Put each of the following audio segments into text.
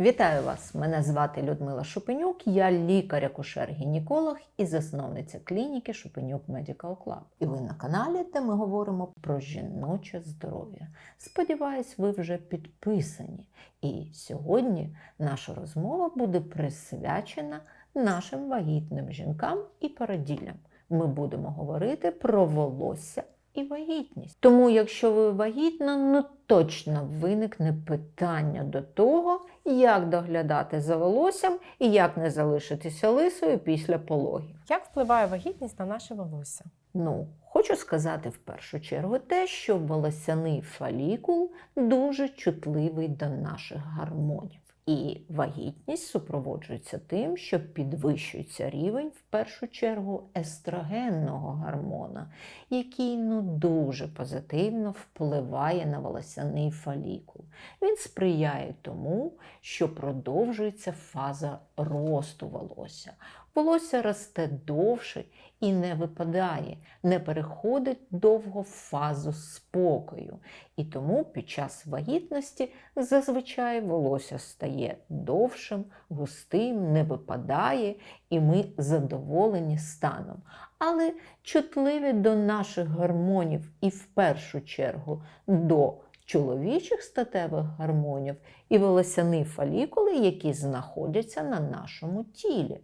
Вітаю вас! Мене звати Людмила Шупенюк, я лікар-акушер-гінеколог і засновниця клініки Шупенюк Medical Club. І ви на каналі, де ми говоримо про жіноче здоров'я. Сподіваюсь, ви вже підписані. І сьогодні наша розмова буде присвячена нашим вагітним жінкам і породіллям. Ми будемо говорити про волосся і вагітність. Тому, якщо ви вагітна, ну точно виникне питання до того, як доглядати за волоссям і як не залишитися лисою після пологів. Як впливає вагітність на наше волосся? Ну, хочу сказати в першу чергу те, що волосяний фолікул дуже чутливий до наших гормонів. І вагітність супроводжується тим, що підвищується рівень в першу чергу естрогенного гормона, який ну дуже позитивно впливає на волосяний фолікул. Він сприяє тому, що продовжується фаза росту волосся. Волосся росте довше і не випадає, не переходить довго в фазу спокою. І тому під час вагітності зазвичай волосся стає довшим, густим, не випадає, і ми задоволені станом. Але чутливі до наших гормонів і в першу чергу до чоловічих статевих гормонів і волосяні фолікули, які знаходяться на нашому тілі.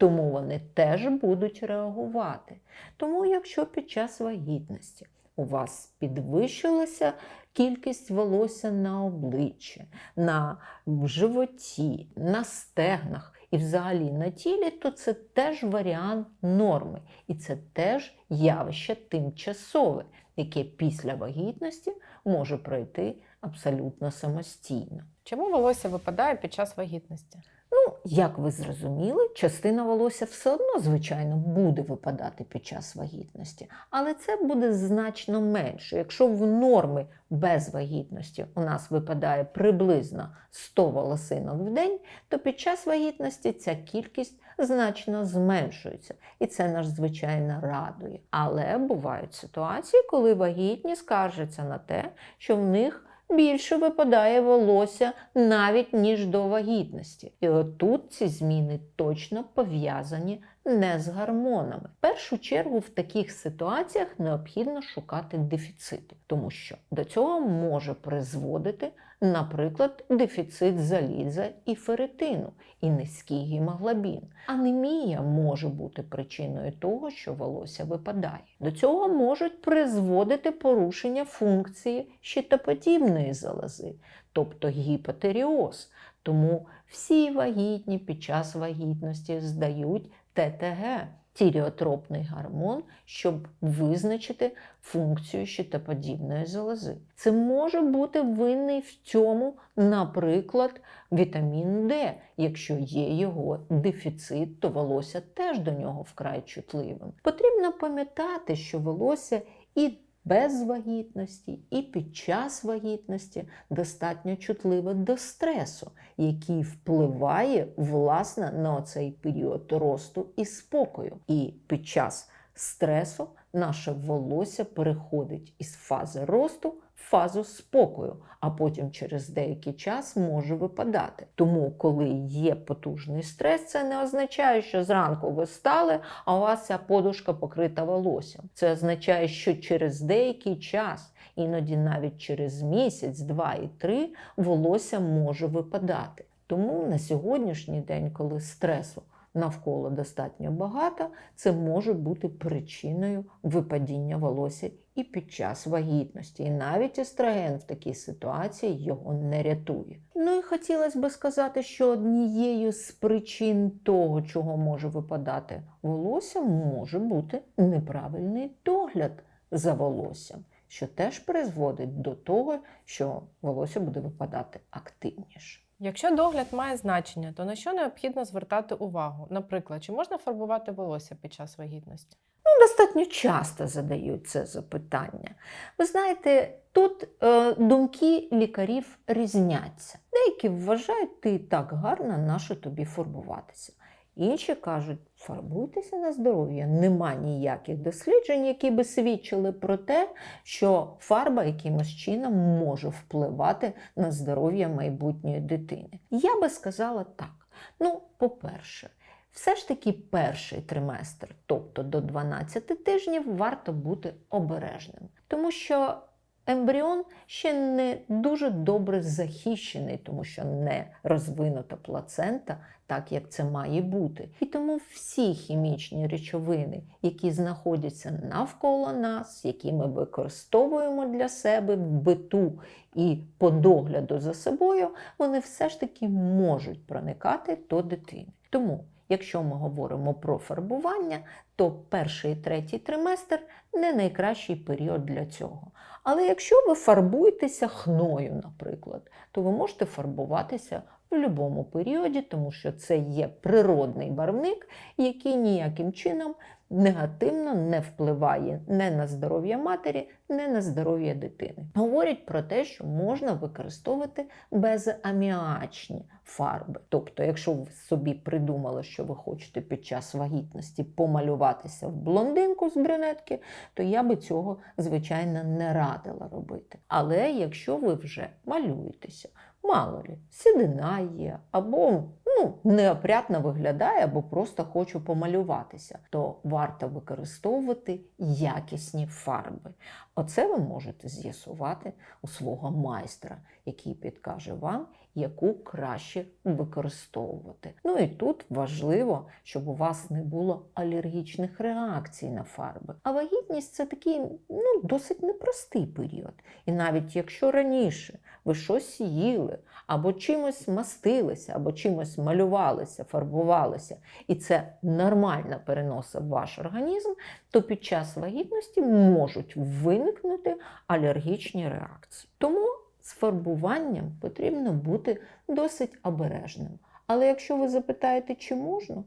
Тому вони теж будуть реагувати. Тому, якщо під час вагітності у вас підвищилася кількість волосся на обличчі, на животі, на стегнах і взагалі на тілі, то це теж варіант норми. І це теж явище тимчасове, яке після вагітності може пройти абсолютно самостійно. Чому волосся випадає під час вагітності? Ну, як ви зрозуміли, частина волосся все одно, звичайно, буде випадати під час вагітності, але це буде значно менше. Якщо в норми без вагітності у нас випадає приблизно 100 волосинок в день, то під час вагітності ця кількість значно зменшується, і це нас звичайно радує. Але бувають ситуації, коли вагітні скаржаться на те, що в них більше випадає волосся навіть ніж до вагітності. І отут ці зміни точно пов'язані не з гормонами. В першу чергу в таких ситуаціях необхідно шукати дефіцити, тому що до цього може призводити, наприклад, дефіцит заліза і ферритину, і низький гемоглобін. Анемія може бути причиною того, що волосся випадає. До цього можуть призводити порушення функції щитоподібної залози, тобто гіпотеріоз. Тому всі вагітні під час вагітності здають ТТГ тіріотропний гормон, щоб визначити функцію щитоподібної залози. Це може бути винний в цьому, наприклад, вітамін Д. Якщо є його дефіцит, то волосся теж до нього вкрай чутливим. Потрібно пам'ятати, що волосся і без вагітності і під час вагітності достатньо чутливе до стресу, який впливає власне на цей період росту і спокою. І під час стресу наше волосся переходить із фази росту фазу спокою, а потім через деякий час може випадати. Тому, коли є потужний стрес, це не означає, що зранку ви встали, а у вас ця подушка покрита волоссям. Це означає, що через деякий час, іноді навіть через місяць, два і три, волосся може випадати. Тому на сьогоднішній день, коли стресу навколо достатньо багато, це може бути причиною випадіння волосся і під час вагітності. І навіть естроген в такій ситуації його не рятує. Ну і хотілося би сказати, що однією з причин того, чого може випадати волосся, може бути неправильний догляд за волоссям. Що теж призводить до того, що волосся буде випадати активніше. Якщо догляд має значення, то на що необхідно звертати увагу? Наприклад, чи можна фарбувати волосся під час вагітності? Ну, достатньо часто задають це запитання. Ви знаєте, тут е, думки лікарів різняться. Деякі вважають, ти так гарна, нащо тобі фарбуватися. Інші кажуть, фарбуйтеся на здоров'я. Нема ніяких досліджень, які би свідчили про те, що фарба якимось чином може впливати на здоров'я майбутньої дитини. Я би сказала так. Ну, по-перше, все ж таки перший триместр, тобто до 12 тижнів, варто бути обережним, тому що ембріон ще не дуже добре захищений, тому що не розвинута плацента, так як це має бути. І тому всі хімічні речовини, які знаходяться навколо нас, які ми використовуємо для себе в биту і по догляду за собою, вони все ж таки можуть проникати до дитини. Тому Якщо ми говоримо про фарбування, то перший і третій триместр не найкращий період для цього. Але якщо ви фарбуєтеся хною, наприклад, то ви можете фарбуватися в будь-якому періоді, тому що це є природний барвник, який ніяким чином негативно не впливає не на здоров'я матері, не на здоров'я дитини. Говорять про те, що можна використовувати безаміачні фарби. Тобто, якщо ви собі придумали, що ви хочете під час вагітності помалюватися в блондинку з брюнетки, то я би цього, звичайно, не радила робити. Але якщо ви вже малюєтеся, мало лі, сідина є, або ну, неопрятно виглядає, або просто хочу помалюватися, то варто використовувати якісні фарби. Оце ви можете з'ясувати у свого майстра, який підкаже вам, яку краще використовувати. Ну і тут важливо, щоб у вас не було алергічних реакцій на фарби. А вагітність це такий ну, досить непростий період. І навіть якщо раніше ви щось їли, або чимось мастилися, або чимось малювалися, фарбувалися, і це нормально переносив ваш організм, то під час вагітності можуть виникнути алергічні реакції. Тому з фарбуванням потрібно бути досить обережним. Але якщо ви запитаєте, чи можна,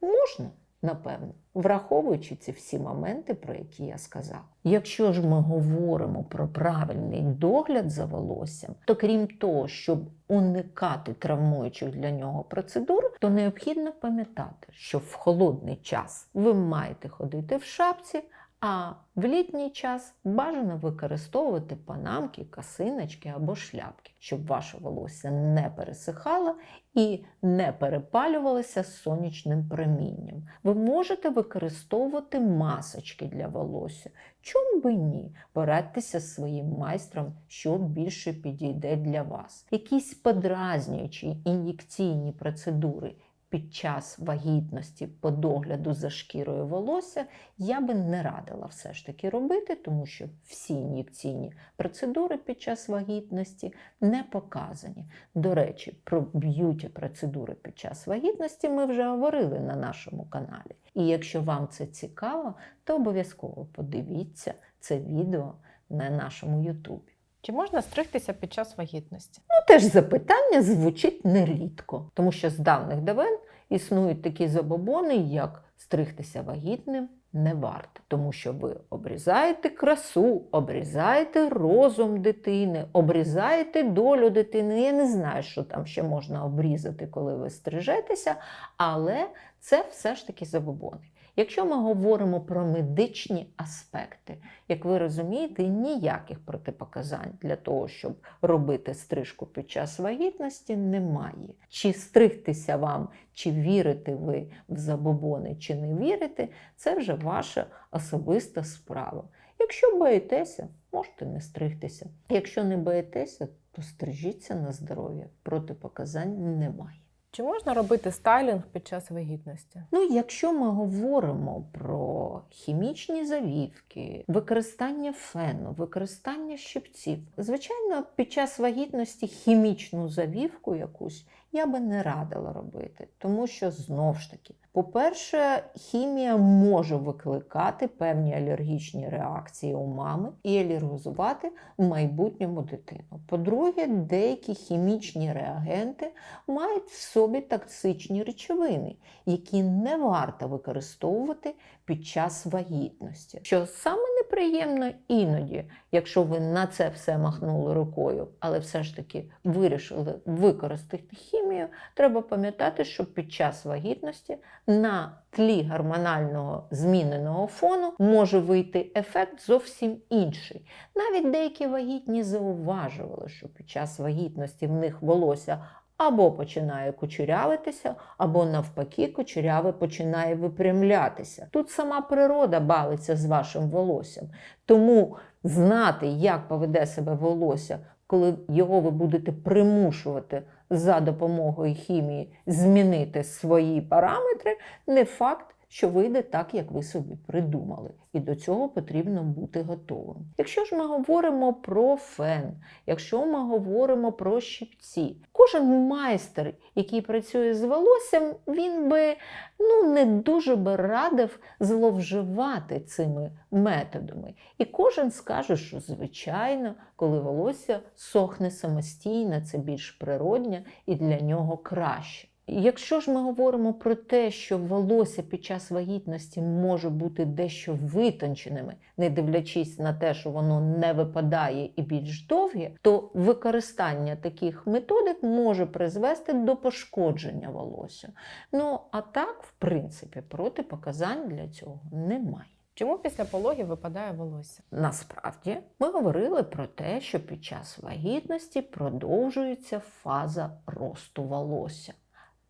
можна, напевно, враховуючи ці всі моменти, про які я сказала. Якщо ж ми говоримо про правильний догляд за волоссям, то крім того, щоб уникати травмуючих для нього процедур, то необхідно пам'ятати, що в холодний час ви маєте ходити в шапці. А в літній час бажано використовувати панамки, касиночки або шляпки, щоб ваше волосся не пересихало і не перепалювалося сонячним промінням. Ви можете використовувати масочки для волосся. Чому би ні? Порадьтеся з своїм майстром, що більше підійде для вас. Якісь подразнюючі ін'єкційні процедури під час вагітності по догляду за шкірою волосся я би не радила все ж таки робити, тому що всі ін'єкційні процедури під час вагітності не показані. До речі, про б'юті процедури під час вагітності ми вже говорили на нашому каналі. І якщо вам це цікаво, то обов'язково подивіться це відео на нашому Ютубі. Чи можна стригтися під час вагітності? Ну, теж запитання звучить нерідко, тому що з давних давен існують такі забобони, як стригтися вагітним не варто, тому що ви обрізаєте красу, обрізаєте розум дитини, обрізаєте долю дитини. Я не знаю, що там ще можна обрізати, коли ви стрижетеся, але це все ж таки забобони. Якщо ми говоримо про медичні аспекти, як ви розумієте, ніяких протипоказань для того, щоб робити стрижку під час вагітності, немає. Чи стригтися вам, чи вірите ви в забобони, чи не вірите, це вже ваша особиста справа. Якщо боїтеся, можете не стригтися. Якщо не боїтеся, то стрижіться на здоров'я. Протипоказань немає. Чи можна робити стайлінг під час вагітності? Ну, якщо ми говоримо про хімічні завівки, використання фену, використання щипців, звичайно, під час вагітності хімічну завівку якусь я би не радила робити, тому що знов ж таки, по-перше, хімія може викликати певні алергічні реакції у мами і алергізувати в майбутньому дитину. По-друге, деякі хімічні реагенти мають в собі токсичні речовини, які не варто використовувати під час вагітності, що саме неприємно іноді, якщо ви на це все махнули рукою, але все ж таки вирішили використати хімію, треба пам'ятати, що під час вагітності на тлі гормонального зміненого фону може вийти ефект зовсім інший. Навіть деякі вагітні зауважували, що під час вагітності в них волосся або починає кучерявитися, або навпаки, кучеряве починає випрямлятися. Тут сама природа бавиться з вашим волоссям. Тому знати, як поведе себе волосся, коли його ви будете примушувати за допомогою хімії змінити свої параметри, не факт, що вийде так, як ви собі придумали. І до цього потрібно бути готовим. Якщо ж ми говоримо про фен, якщо ми говоримо про щипці, кожен майстер, який працює з волоссям, він би ну, не дуже би радив зловживати цими методами. І кожен скаже, що звичайно, коли волосся сохне самостійно, це більш природня і для нього краще. Якщо ж ми говоримо про те, що волосся під час вагітності може бути дещо витонченими, не дивлячись на те, що воно не випадає і більш довге, то використання таких методик може призвести до пошкодження волосся. Ну а так, в принципі, протипоказань для цього немає. Чому після пологів випадає волосся? Насправді ми говорили про те, що під час вагітності продовжується фаза росту волосся,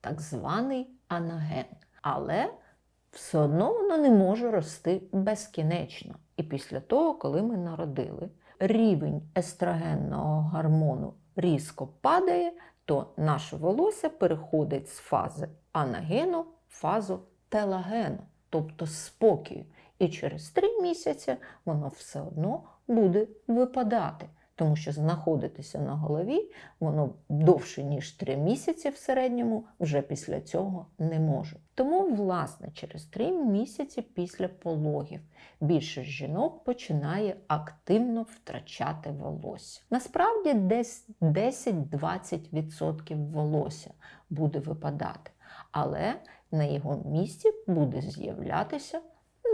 так званий анаген. Але все одно воно не може рости безкінечно. І після того, коли ми народили, рівень естрогенного гормону різко падає, то наше волосся переходить з фази анагену в фазу телагену, тобто спокою. І через три місяці воно все одно буде випадати, тому що знаходитися на голові воно довше, ніж три місяці в середньому, вже після цього не може. Тому, власне, через три місяці після пологів більшість жінок починає активно втрачати волосся. Насправді, десь 10-20% волосся буде випадати, але на його місці буде з'являтися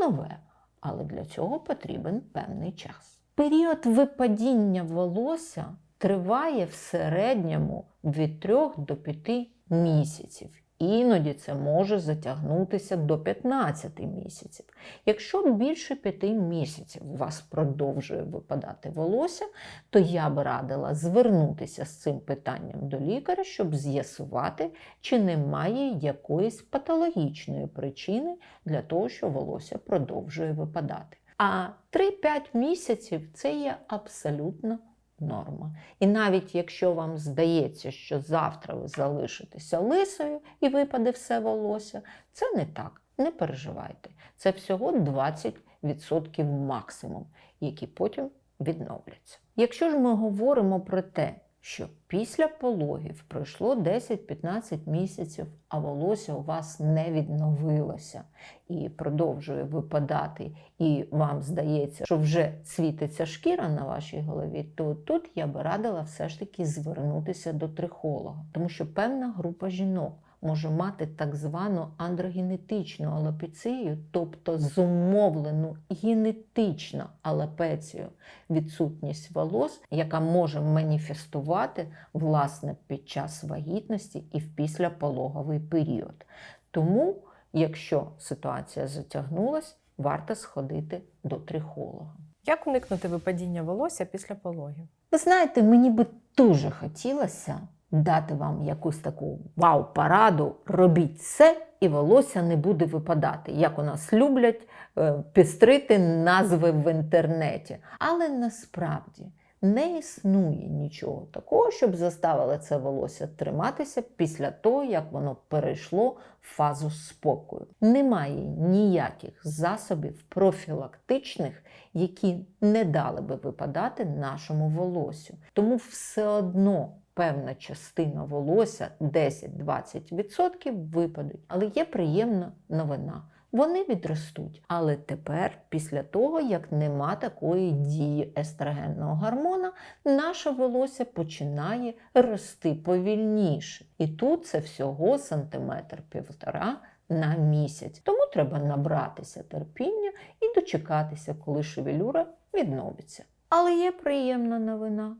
нове, але для цього потрібен певний час. Період випадіння волосся триває в середньому від 3 до 5 місяців. Іноді це може затягнутися до 15 місяців. Якщо більше 5 місяців у вас продовжує випадати волосся, то я б радила звернутися з цим питанням до лікаря, щоб з'ясувати, чи немає якоїсь патологічної причини для того, що волосся продовжує випадати. А 3-5 місяців це є абсолютно норма. І навіть якщо вам здається, що завтра ви залишитеся лисою і випаде все волосся, це не так. Не переживайте. Це всього 20% максимум, які потім відновляться. Якщо ж ми говоримо про те, що після пологів пройшло 10-15 місяців, а волосся у вас не відновилося і продовжує випадати, і вам здається, що вже світиться шкіра на вашій голові, то тут я би радила все ж таки звернутися до трихолога, тому що певна група жінок. Може мати так звану андрогенетичну алопецію, тобто зумовлену генетичну алопецію, відсутність волос, яка може маніфестувати власне під час вагітності і в післяпологовий період. Тому, якщо ситуація затягнулась, варто сходити до трихолога. Як уникнути випадіння волосся після пологів? Ви знаєте, мені би дуже хотілося дати вам якусь таку вау-параду, робіть це, і волосся не буде випадати, як у нас люблять е, пістрити назви в інтернеті. Але насправді не існує нічого такого, щоб заставило це волосся триматися після того, як воно перейшло в фазу спокою. Немає ніяких засобів профілактичних, які не дали би випадати нашому волосю. Тому все одно певна частина волосся, 10-20% випадуть. Але є приємна новина. Вони відростуть. Але тепер, після того, як нема такої дії естрогенного гормона, наше волосся починає рости повільніше. І тут це всього сантиметр півтора на місяць. Тому треба набратися терпіння і дочекатися, коли шевелюра відновиться. Але є приємна новина.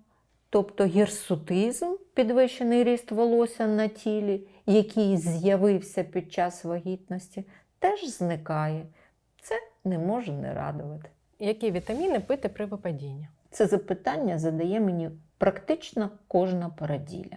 Тобто гірсутизм, підвищений ріст волосся на тілі, який з'явився під час вагітності, теж зникає. Це не може не радувати. Які вітаміни пити при випадінні? Це запитання задає мені практично кожна породілля.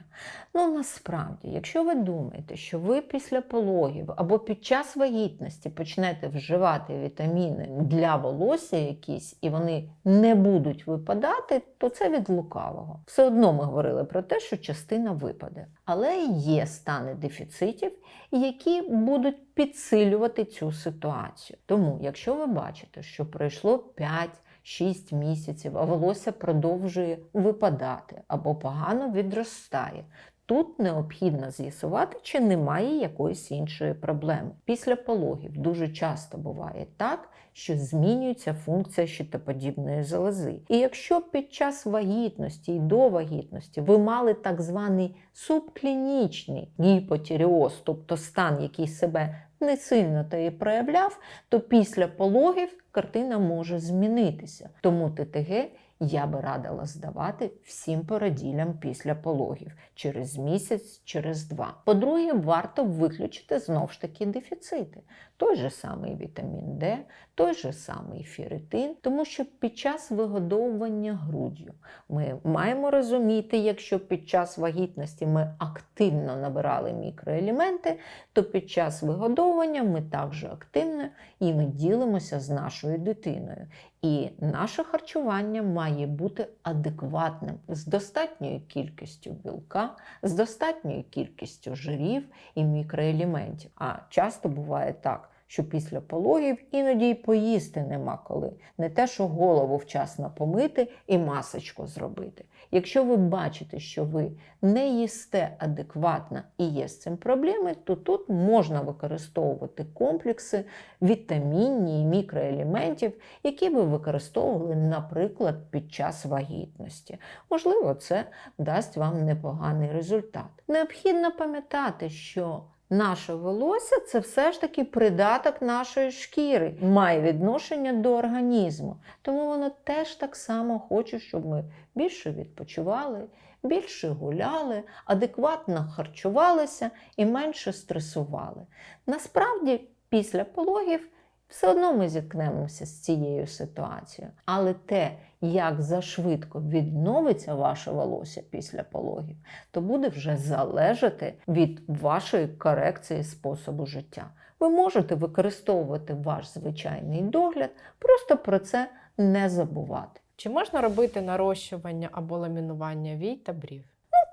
Ну насправді, якщо ви думаєте, що ви після пологів або під час вагітності почнете вживати вітаміни для волосся якісь, і вони не будуть випадати, то це від лукавого. Все одно ми говорили про те, що частина випаде. Але є стани дефіцитів, які будуть підсилювати цю ситуацію. Тому, якщо ви бачите, що пройшло 5 6 місяців, а волосся продовжує випадати або погано відростає. Тут необхідно з'ясувати, чи немає якоїсь іншої проблеми. Після пологів дуже часто буває так, що змінюється функція щитоподібної залози. І якщо під час вагітності і до вагітності ви мали так званий субклінічний гіпотіріоз, тобто стан, який себе не сильно та і проявляв, то після пологів картина може змінитися. Тому ТТГ я би радила здавати всім породілям після пологів через місяць, через два. По-друге, варто виключити знов ж таки дефіцити. Той же самий вітамін Д, той же самий ферритин, тому що під час вигодовування груддю ми маємо розуміти, якщо під час вагітності ми активно набирали мікроелементи, то під час вигодовування ми також активно і ми ділимося з нашою дитиною. І наше харчування має бути адекватним з достатньою кількістю білка, з достатньою кількістю жирів і мікроелементів. А часто буває так, що після пологів іноді й поїсти нема коли. Не те, що голову вчасно помити і масочку зробити. Якщо ви бачите, що ви не їсте адекватно і є з цим проблеми, то тут можна використовувати комплекси вітамінні і мікроелементів, які ви використовували, наприклад, під час вагітності. Можливо, це дасть вам непоганий результат. Необхідно пам'ятати, що Наше волосся це все ж таки придаток нашої шкіри, має відношення до організму. Тому воно теж так само хоче, щоб ми більше відпочивали, більше гуляли, адекватно харчувалися і менше стресували. Насправді, після пологів все одно ми зіткнемося з цією ситуацією. Але те, як зашвидко відновиться ваше волосся після пологів, то буде вже залежати від вашої корекції способу життя. Ви можете використовувати ваш звичайний догляд, просто про це не забувати. Чи можна робити нарощування або ламінування вій та брів?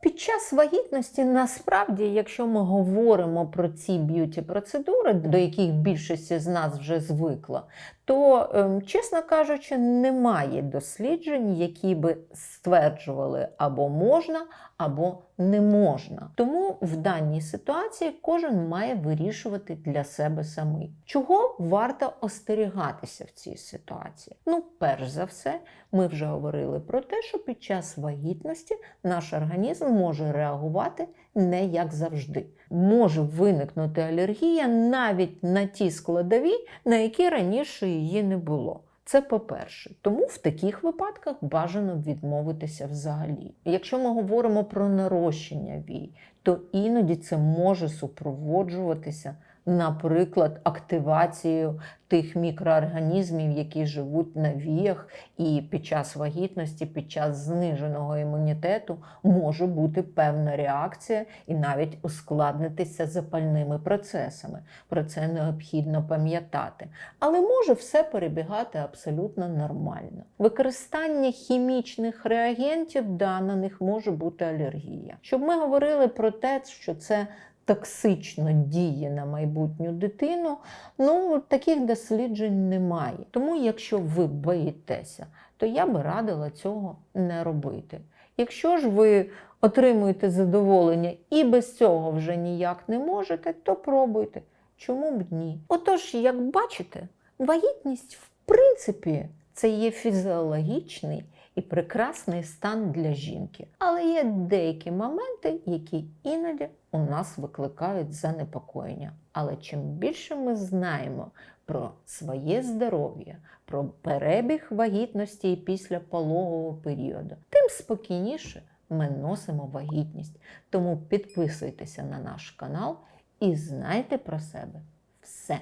Під час вагітності, насправді, якщо ми говоримо про ці б'юті процедури, до яких більшість з нас вже звикла, то, ем, чесно кажучи, немає досліджень, які би стверджували або можна, або не можна. Тому в даній ситуації кожен має вирішувати для себе самий. Чого варто остерігатися в цій ситуації? Ну, перш за все, ми вже говорили про те, що під час вагітності наш організм може реагувати не як завжди. Може виникнути алергія навіть на ті складові, на які раніше її не було. Це по-перше. Тому в таких випадках бажано відмовитися взагалі. Якщо ми говоримо про нарощення вій, то іноді це може супроводжуватися, наприклад, активацією тих мікроорганізмів, які живуть на віях, і під час вагітності, під час зниженого імунітету може бути певна реакція і навіть ускладнитися запальними процесами. Про це необхідно пам'ятати. Але може все перебігати абсолютно нормально. Використання хімічних реагентів, да, на них може бути алергія. Щоб ми говорили про те, що це токсично діє на майбутню дитину, ну таких досліджень немає. Тому, якщо ви боїтеся, то я би радила цього не робити. Якщо ж ви отримуєте задоволення і без цього вже ніяк не можете, то пробуйте. Чому б ні? Отож, як бачите, вагітність в принципі це є фізіологічний і прекрасний стан для жінки. Але є деякі моменти, які іноді у нас викликають занепокоєння. Але чим більше ми знаємо про своє здоров'я, про перебіг вагітності і післяпологового періоду, тим спокійніше ми носимо вагітність. Тому підписуйтеся на наш канал і знайте про себе все.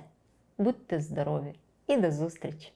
Будьте здорові і до зустрічі!